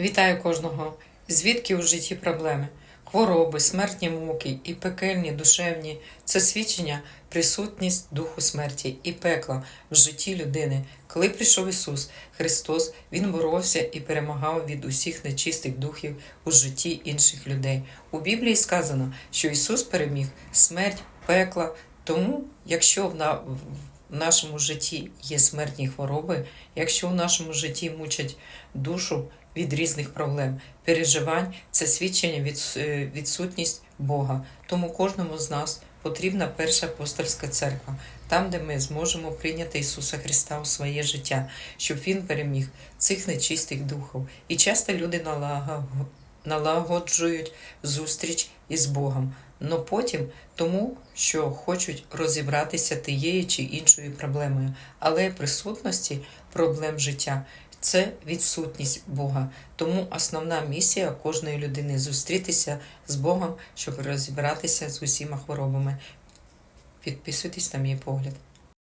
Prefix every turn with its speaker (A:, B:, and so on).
A: Вітаю кожного. Звідки у житті проблеми? Хвороби, смертні муки і пекельні душевні це свідчення присутність духу смерті і пекла в житті людини. Коли прийшов Ісус Христос, Він боровся і перемагав від усіх нечистих духів у житті інших людей. У Біблії сказано, що Ісус переміг смерть, пекла. Тому, якщо в в нашому житті є смертні хвороби, якщо в нашому житті мучать душу від різних проблем, переживань, це свідчення від е, відсутність Бога. Тому кожному з нас потрібна перша апостольська церква, там, де ми зможемо прийняти Ісуса Христа у своє життя, щоб Він переміг цих нечистих духів. І часто люди налагоджують зустріч із Богом. Но потім тому, що хочуть розібратися тією чи іншою проблемою, але присутності проблем життя це відсутність Бога. Тому основна місія кожної людини зустрітися з Богом, щоб розібратися з усіма хворобами. Підписуйтесь на мій погляд.